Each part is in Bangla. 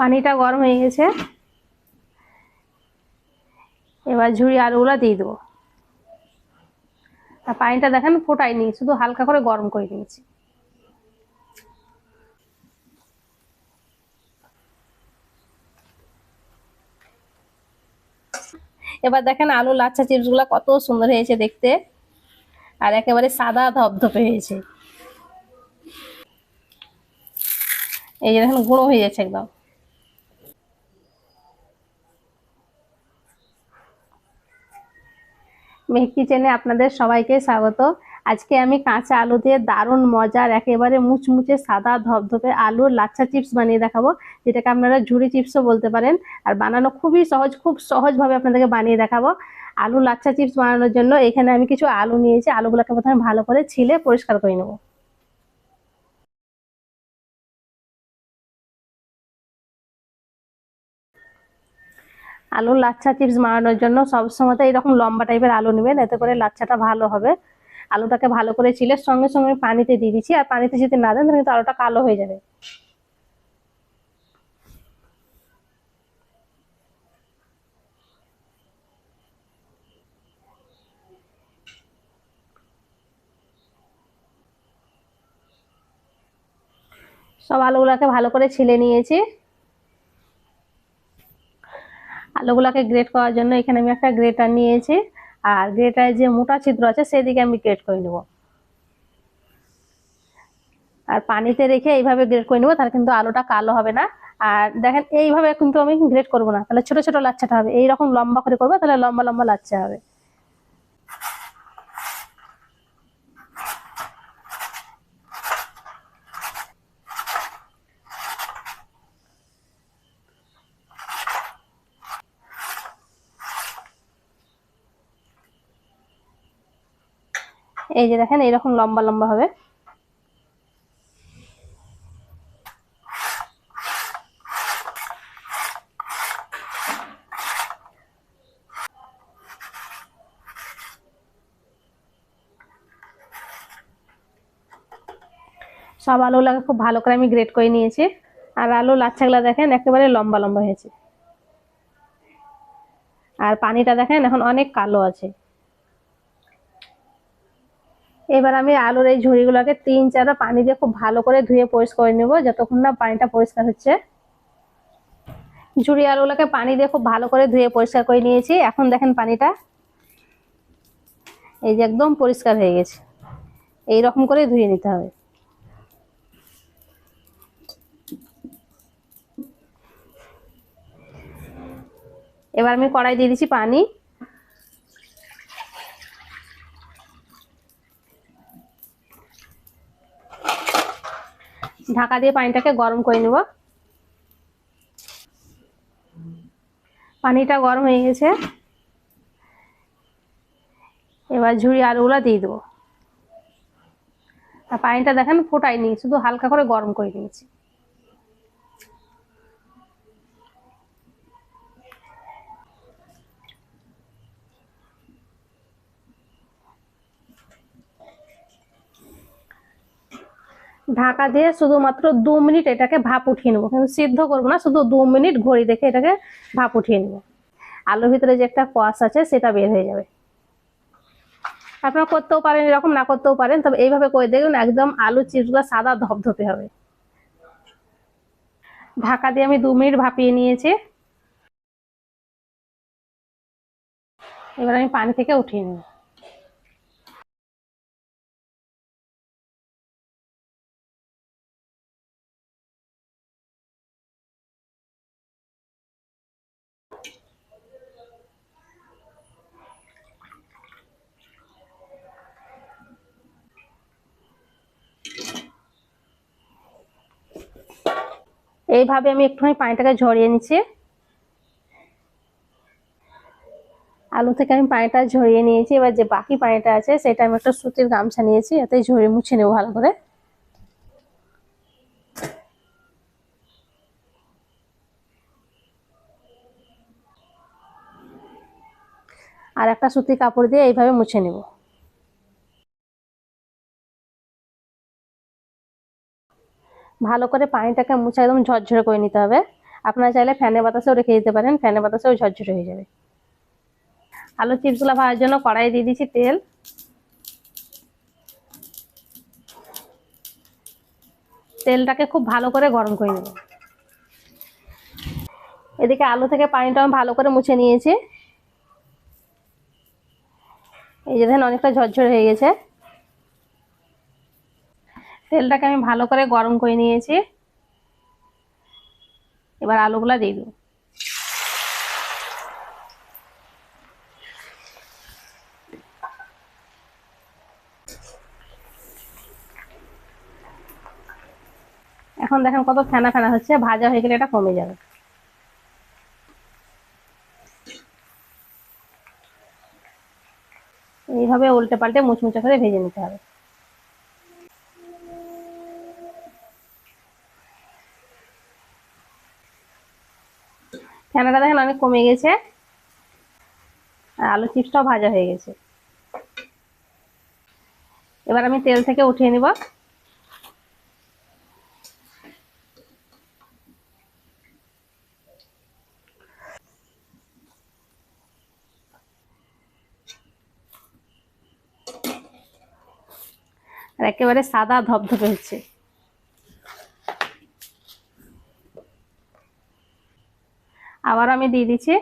পানিটা গরম হয়ে গেছে। এবার ঝুড়ি আলুগুলো দিয়ে দেবো। আর পানিটা দেখেন ফোটাইনি শুধু হালকা করে গরম করে নিয়েছি। এবার দেখেন আলু লাচ্ছা চিপসগুলা কত সুন্দর হয়েছে দেখতে। আর একেবারে সাদা ধপধপে হয়েছে। এই যে দেখেন গুঁড়ো হয়ে যাচ্ছে একদম। মেহেক কিচেনে আপনাদের সবাইকে স্বাগত। আজকে আমি কাঁচা আলু দিয়ে দারুণ মজার, একেবারে মুচমুচে সাদা ধপধপে আলুর লাচ্ছা চিপস বানিয়ে দেখাবো, যেটাকে আপনারা ঝুড়ি চিপসও বলতে পারেন। আর বানানো খুবই সহজ, খুব সহজভাবে আপনাদেরকে বানিয়ে দেখাবো। আলু লাচ্ছা চিপস বানানোর জন্য এখানে আমি কিছু আলু নিয়েছি, আলুগুলোকে প্রথমে ভালো করে ছিলে পরিষ্কার করে নেব। আলুর লাচ্ছা চিপস মারানোর জন্য সবসময় এরকম লম্বা টাইপের আলু নেবেন, এতে করে লাচ্ছাটা ভালো হবে। আলুটাকে ভালো করে চিলে সঙ্গে সঙ্গে পানিতে দিয়ে দিচ্ছি, আর পানিতে যদি না দেন তাহলে কিন্তু আলুটা কালো হয়ে যাবে। সব আলুগুলোকে ভালো করে ছিলে নিয়েছি। আলুগুলোকে গ্রেট করার জন্য এখানে আমি একটা গ্রেটার নিয়েছি। আর গ্রেটারে যে মোটা ছিদ্র আছে, সেদিকে আমি গ্রেট করে নেব। আর পানিতে রেখে এইভাবে গ্রেট করে নেব, তাহলে কিন্তু আলোটা কালো হবে না। আর দেখেন, এইভাবে কিন্তু আমি গ্রেট করব না। তাহলে ছোট ছোট লাচ্ছাটা হবে। এইরকম লম্বা করে করব, তাহলে লম্বা লম্বা লাচ্ছা হবে। এই যে দেখেন, এইরকম লম্বা লম্বা হবে। সব আলুগুলোকে খুব ভালো করে আমি গ্রেট করে নিয়েছি। আর আলু লাচ্ছাগুলো দেখেন, একেবারে লম্বা লম্বা হয়েছে। আর পানিটা দেখেন, এখন অনেক কালো আছে। এবার আমি আলুর এই ঝুড়িগুলোকে তিন চারটা পানি দিয়ে খুব ভালো করে ধুয়ে পরিষ্কার করে নেব, যতক্ষণ না পানিটা পরিষ্কার হচ্ছে। ঝুড়ি আলুগুলোকে পানি দিয়ে খুব ভালো করে ধুয়ে পরিষ্কার করে নিয়েছি। এখন দেখেন পানিটা এই যে একদম পরিষ্কার হয়ে গেছে। এই রকম করে ধুয়ে নিতে হবে। এবার আমি কড়াই দিয়ে দিচ্ছি পানি। ঢাকা দিয়ে পানিটাকে গরম করে নেব। পানিটা গরম হয়ে গেছে। এবার ঝুড়ি আলুগুলো দিয়ে দেবো। আর পানিটা দেখেন ফোটাইনি, শুধু হালকা করে গরম করে নিয়েছি। ঢাকা দিয়ে শুধুমাত্র দু মিনিট এটাকে ভাপ উঠিয়ে নেব। কিন্তু সিদ্ধ করব না, শুধু দু মিনিট ঘড়ি দেখে এটাকে ভাপ উঠিয়ে নেব। আলুর ভিতরে যে একটা কোয়াশ আছে, সেটা বের হয়ে যাবে। আপনারা করতেও পারেন এরকম, না করতেও পারেন, তবে এইভাবে করে দেখুন, একদম আলু চিপসগুলো সাদা ধপধপে হবে। ঢাকা দিয়ে আমি দু মিনিট ভাপিয়ে নিয়েছি। এবার আমি পানি থেকে উঠিয়ে নেব। এইভাবে আমি একটুখানি পানিটাকে ঝরিয়ে নিচ্ছি। আলু থেকে আমি পানিটা ঝরিয়ে নিয়েছি। এবার যে বাকি পানিটা আছে, সেটা আমি একটা সুতির গামছা নিয়েছি, এতে ঝরিয়ে মুছে নেব ভালো করে। আর একটা সুতি কাপড় দিয়ে এইভাবে মুছে নেব। ভালো করে পানিটাকে মুছে একদম ঝরঝরে করে নিতে হবে। আপনারা চাইলে ফ্যানের বাতাসেও রেখে দিতে পারেন, ফ্যানের বাতাসেও ঝরঝরে হয়ে যাবে। আলু চিপসগুলো ভাজার জন্য কড়াই দিয়ে দিচ্ছি তেল। তেলটাকে খুব ভালো করে গরম করে নেব। এদিকে আলু থেকে পানিটা আমি ভালো করে মুছে নিয়েছি। এই যে দেখেন অনেকটা ঝরঝরে হয়ে গেছে। তেলটাকে আমি ভালো করে গরম করে নিয়েছি। এবার আলুগুলা দিয়ে দেবো। এখন দেখেন কত ফেনা ফেনা হচ্ছে, ভাজা হয়ে গেলে এটা কমে যাবে। এইভাবে উল্টে পাল্টে মুচমুচে করে ভেজে নিতে হবে। অনেক কমে গেছে। আলু চিপসটাও ভাজা হয়ে গেছে। এবার আমি তেল থেকে উঠিয়ে নিব। আর একেবারে সাদা ধপধপে হচ্ছে। আবার আমি দিয়ে দিচ্ছি।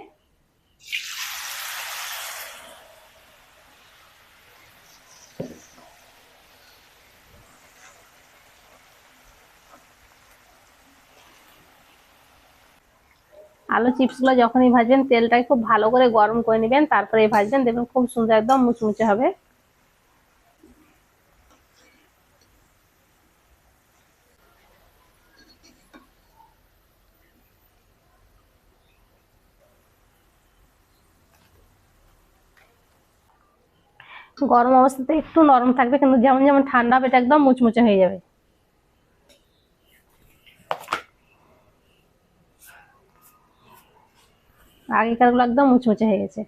আলু চিপসগুলো যখনই ভাজবেন, তেলটাকে খুব ভালো করে গরম করে নেবেন, তারপরে ভাজবেন, দেখবেন খুব সুন্দর একদম মুচমুচে হবে। গরম অবস্থাতে একটু নরম থাকবে, কিন্তু যেমন যেমন ঠান্ডা হবে একদম মুচমুচে হয়ে যাবে। আগেকারগুলো একদম মুচমুচে হয়ে গেছে।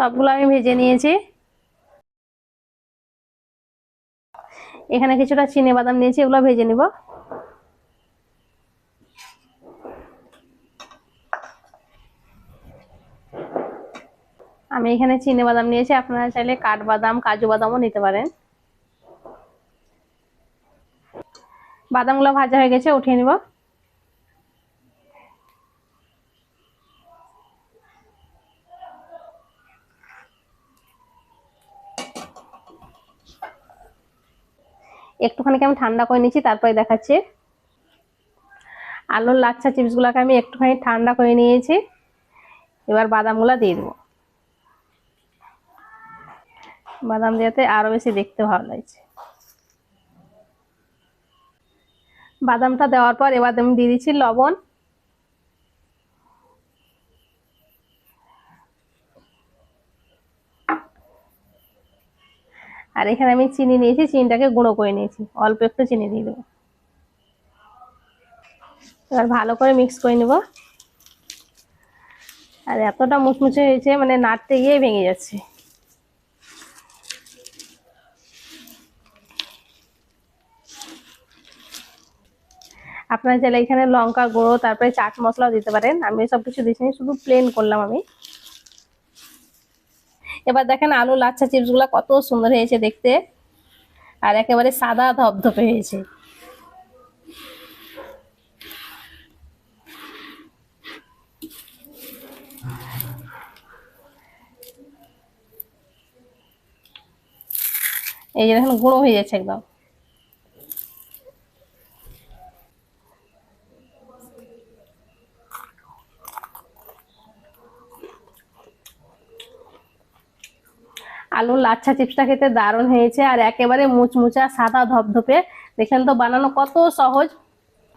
সবগুলো আমি ভেজে নিয়েছি। এখানে কিছুটা চিনে বাদাম নিয়েছি, এগুলো ভেজে নিব। আমি এখানে চিনে বাদাম নিয়েছি, আপনারা চাইলে কাঠবাদাম, কাজু বাদামও নিতে পারেন। বাদামগুলো ভাজা হয়ে গেছে, উঠিয়ে নিব। একটুখানি আমি ঠান্ডা করে নিচ্ছি তারপরে দেখাচ্ছি। আলুর লাচ্ছা চিপসগুলোকে আমি একটুখানি ঠান্ডা করে নিয়েছি। এবার বাদামগুলো দিয়ে দেবো। বাদাম দেওয়াতে আরও বেশি দেখতে ভালো লাগছে। বাদামটা দেওয়ার পর এবার আমি দিয়ে দিচ্ছি লবণ। আর এখানে আমি চিনি নিয়েছি, চিনিটাকে গুঁড়ো করে নিয়েছি। অল্প একটু চিনি দিয়ে দেবো। এবার ভালো করে মিক্স করে নেব। আর এতটা মুচমুচে হয়েছে মানে নাড়তে গিয়ে ভেঙে যাচ্ছে। আপনারা চাইলে এখানে লঙ্কা গুঁড়ো, তারপরে চাট মশলাও দিতে পারেন। আমি সব কিছু দিচ্ছি শুধু প্লেন করলাম আমি। এবার দেখেন আলু লাচ্ছা চিপসগুলো কত সুন্দর হয়েছে দেখতে। আর একেবারে সাদা ধপধপে হয়েছে। এই যে দেখেন গুঁড়ো হয়ে যাচ্ছে একদম। আলুর লাচ্ছা চিপসটা খেতে দারুণ হয়েছে আর একেবারে মুচমুচা, সাদা ধপধপে। দেখেন তো বানানো কত সহজ,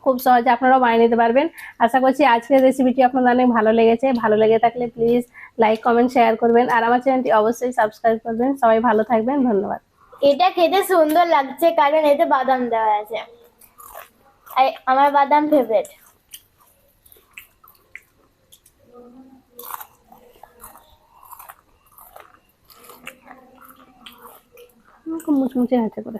খুব সহজে আপনারাও বানিয়ে নিতে পারবেন। আশা করছি আজকের রেসিপিটি আপনাদের অনেক ভালো লেগেছে। ভালো লেগে থাকলে প্লিজ লাইক কমেন্ট শেয়ার করবেন আর আমার চ্যানেলটি অবশ্যই সাবস্ক্রাইব করবেন। সবাই ভালো থাকবেন, ধন্যবাদ। এটা খেতে সুন্দর লাগছে কারণ এতে বাদাম দেওয়া আছে। আমার বাদাম ফেভারিট খুব মুচমুচে হয়েছে করে।